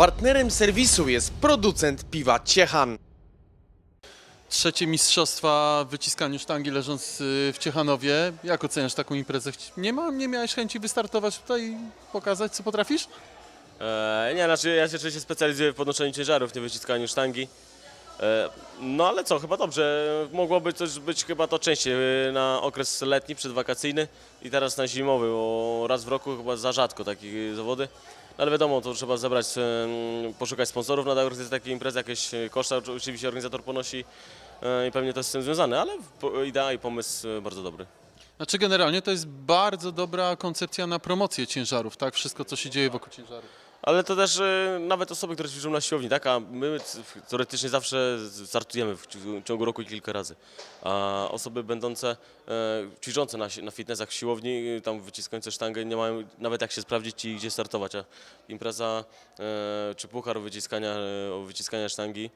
Partnerem serwisu jest producent piwa Ciechan. Trzecie mistrzostwa w wyciskaniu sztangi leżąc y, w Ciechanowie. Jak oceniasz taką imprezę? Nie, ma, nie miałeś chęci wystartować tutaj i pokazać, co potrafisz? E, nie, znaczy ja się oczywiście specjalizuję w podnoszeniu ciężarów, nie wyciskaniu sztangi. E, no ale co, chyba dobrze. Mogłoby też być chyba to częściej e, na okres letni, przedwakacyjny i teraz na zimowy, bo raz w roku chyba za rzadko takie zawody. No, ale wiadomo, to trzeba zebrać, poszukać sponsorów na takiej imprezy, jakieś koszta oczywiście organizator ponosi e, i pewnie to jest z tym związane, ale idea i pomysł e, bardzo dobry. Znaczy generalnie to jest bardzo dobra koncepcja na promocję ciężarów, tak? Wszystko, co się dzieje wokół ciężarów. Ale to też e, nawet osoby, które ćwiczą na siłowni, tak? A my teoretycznie zawsze startujemy w ci- ciągu roku kilka razy. A osoby będące, e, ćwiczące na, na fitnessach w siłowni, e, tam wyciskające sztangę, nie mają nawet jak się sprawdzić i gdzie startować. A impreza e, czy puchar wyciskania, o wyciskania sztangi,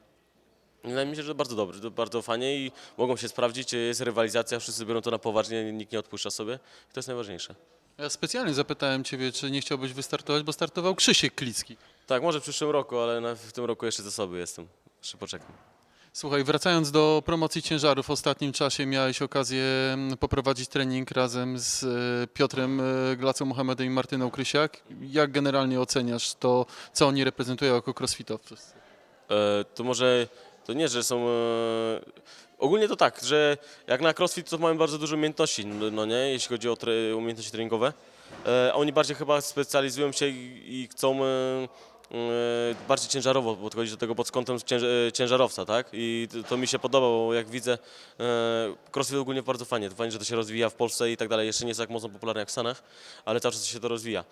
wydaje mi się, że bardzo dobry, to bardzo fajnie i mogą się sprawdzić, jest rywalizacja, wszyscy biorą to na poważnie, nikt nie odpuszcza sobie i to jest najważniejsze. Ja specjalnie zapytałem Ciebie, czy nie chciałbyś wystartować, bo startował Krzysiek Klicki. Tak, może w przyszłym roku, ale na, w tym roku jeszcze ze sobą jestem. Jeszcze poczekam. Słuchaj, wracając do promocji ciężarów, w ostatnim czasie miałeś okazję mm, poprowadzić trening razem z e, Piotrem e, Glacą Mohamedem i Martyną Krysiak. Jak generalnie oceniasz to, co oni reprezentują jako crossfitowcy? E, to może to nie, że są. E, ogólnie to tak, że jak na crossfit to mamy bardzo dużo umiejętności, no, nie, jeśli chodzi o tre, umiejętności treningowe. E, oni bardziej chyba specjalizują się i, chcą e, bardziej ciężarowo podchodzić do tego pod kątem cięż, ciężarowca, tak? I to, mi się podoba, bo jak widzę, crossfit ogólnie bardzo fajnie. Fajnie, że to się rozwija w Polsce i tak dalej. Jeszcze nie jest tak mocno popularne jak w Stanach, ale cały czas się to rozwija.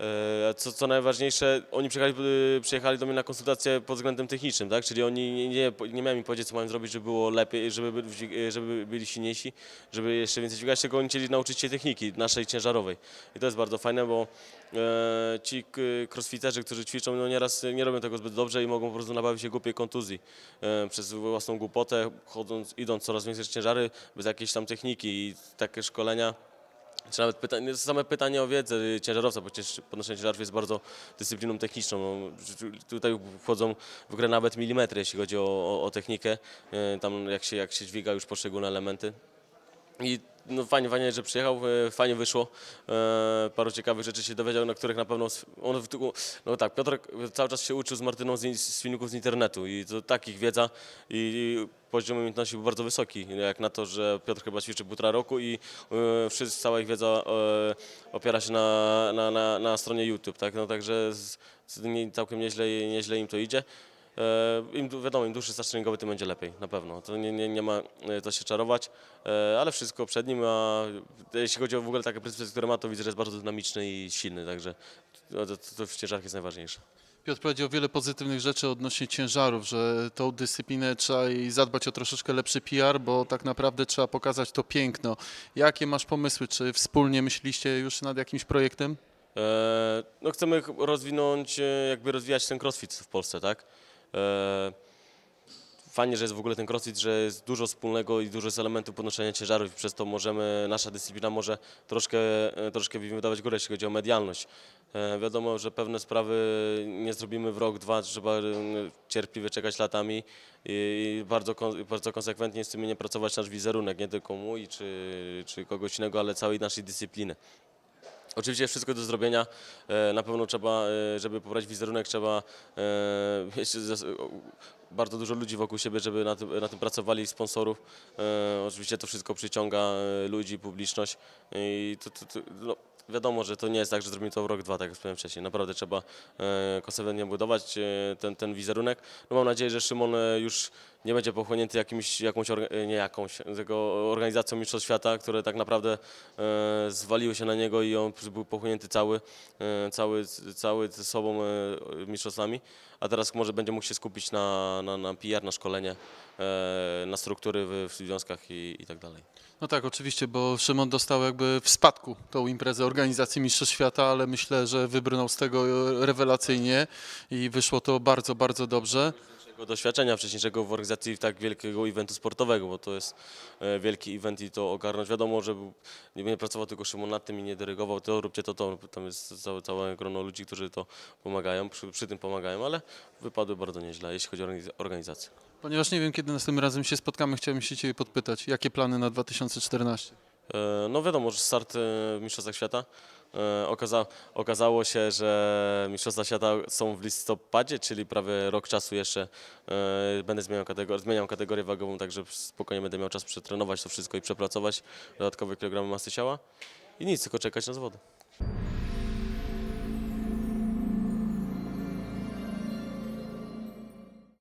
E, Co, co najważniejsze, oni przyjechali, y, przyjechali do mnie na konsultację pod względem technicznym, tak? Czyli oni nie, nie, miałem mi powiedzieć, co mają zrobić, żeby było lepiej, żeby, by- dźwig- żeby byli silniejsi, żeby jeszcze więcej dźwigać, tylko oni chcieli nauczyć się techniki naszej ciężarowej. I to jest bardzo fajne, bo e, ci crossfiterzy, którzy ćwiczą, no nieraz nie robią tego zbyt dobrze i mogą po prostu nabawić się głupiej kontuzji e, przez własną głupotę, chodząc, idąc coraz więcej ciężary, bez jakiejś tam techniki i takie szkolenia. Czy nawet pytanie, same pytanie o wiedzę ciężarowca, bo przecież podnoszenie ciężarów jest bardzo dyscypliną techniczną. No, tu- tutaj wchodzą w grę nawet milimetry, jeśli chodzi o, o, o technikę, y, tam jak się, jak się dźwiga już poszczególne elementy. I no fajnie, fajnie, że przyjechał, e, fajnie wyszło. E, paru ciekawych rzeczy się dowiedział, na których na pewno. On, no tak, Piotr cały czas się uczył z Martyną z, z filmików z internetu i to takich wiedza i, poziom umiejętności był bardzo wysoki, jak na to, że Piotr chyba ćwiczy półtora roku i e, wszyscy, cała ich wiedza opiera się na, na, na, na stronie YouTube, tak? No także z, z, nie, całkiem nieźle, nieźle im to idzie. E, Im, wiadomo, im dłuższy staż treningowy, tym będzie lepiej, na pewno. To nie, nie, nie ma e, co się czarować, e, ale wszystko przed nim, a jeśli chodzi o w ogóle takie predyspozycje, które ma, to widzę, że jest bardzo dynamiczny i silny, także to, to, to w ciężarach jest najważniejsze. Piotr powiedział wiele pozytywnych rzeczy odnośnie ciężarów, że tą dyscyplinę trzeba jej zadbać o troszeczkę lepszy PR, bo tak naprawdę trzeba pokazać to piękno. Jakie masz pomysły? Czy wspólnie myśliście już nad jakimś projektem? No chcemy ch- rozwinąć, jakby rozwijać ten crossfit w Polsce, tak? E, Fajnie, że jest w ogóle ten crossfit, że jest dużo wspólnego i dużo jest elementów podnoszenia ciężarów i przez to możemy, nasza dyscyplina może troszkę, e, troszkę wydawać górę, jeśli chodzi o medialność. E, Wiadomo, że pewne sprawy nie zrobimy w rok, dwa, trzeba cierpliwie czekać latami i bardzo, bardzo konsekwentnie z tym nie pracować nasz wizerunek, nie tylko mój czy, czy kogoś innego, ale całej naszej dyscypliny. Oczywiście wszystko do zrobienia. E, Na pewno trzeba, e, żeby poprawić wizerunek, trzeba e, mieć bardzo dużo ludzi wokół siebie, żeby na tym, na tym pracowali, sponsorów. Oczywiście to wszystko przyciąga ludzi, publiczność i to, to, to, no, wiadomo, że to nie jest tak, że zrobimy to w rok, dwa, tak jak wspomniałem wcześniej. Naprawdę trzeba konsekwentnie budować ten, ten wizerunek. No mam nadzieję, że Szymon już nie będzie pochłonięty jakimś, jakąś, e, nie jakąś, organizacją Mistrzostw Świata, które tak naprawdę e, zwaliły się na niego i on był pochłonięty cały, e, cały, cały ze sobą e, mistrzostwami, a teraz może będzie mógł się skupić na, na, na PR, na szkolenie, e, na struktury w, w związkach i, i tak dalej. No tak, oczywiście, bo Szymon dostał jakby w spadku tą imprezę organizacji Mistrzostw Świata, ale myślę, że wybrnął z tego rewelacyjnie i wyszło to bardzo, bardzo dobrze. Tego doświadczenia wcześniejszego w organizacji tak wielkiego eventu sportowego, bo to jest e, wielki event i to ogarnąć. Wiadomo, że nie będzie pracował tylko Szymon nad tym i nie dyrygował, to róbcie to, to. Tam jest całe, całe grono ludzi, którzy to pomagają, przy, przy tym pomagają, ale wypadły bardzo nieźle, jeśli chodzi o organiz- organizację. Ponieważ nie wiem, kiedy następnym razem się spotkamy, chciałem się Ciebie podpytać, jakie plany na 2014? E, No wiadomo, że start e, w Mistrzostwach Świata. E, Okaza, okazało się, że Mistrzostwa Świata są w listopadzie, czyli prawie rok czasu jeszcze będę zmieniał kategorię, zmieniał kategorię wagową, także spokojnie będę miał czas przetrenować to wszystko i przepracować dodatkowe kilogramy masy ciała. I nic, tylko czekać na zawody.